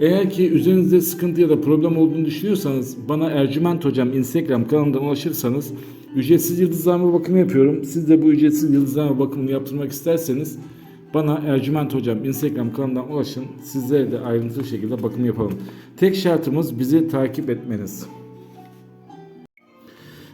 Eğer ki üzerinizde sıkıntı ya da problem olduğunu düşünüyorsanız bana Ercüment Hocam Instagram kanalından ulaşırsanız ücretsiz yıldızlama bakımı yapıyorum. Siz de bu ücretsiz yıldızlama bakımını yaptırmak isterseniz bana Ercüment Hocam Instagram kanalından ulaşın. Sizlere de ayrıntılı şekilde bakım yapalım. Tek şartımız bizi takip etmeniz.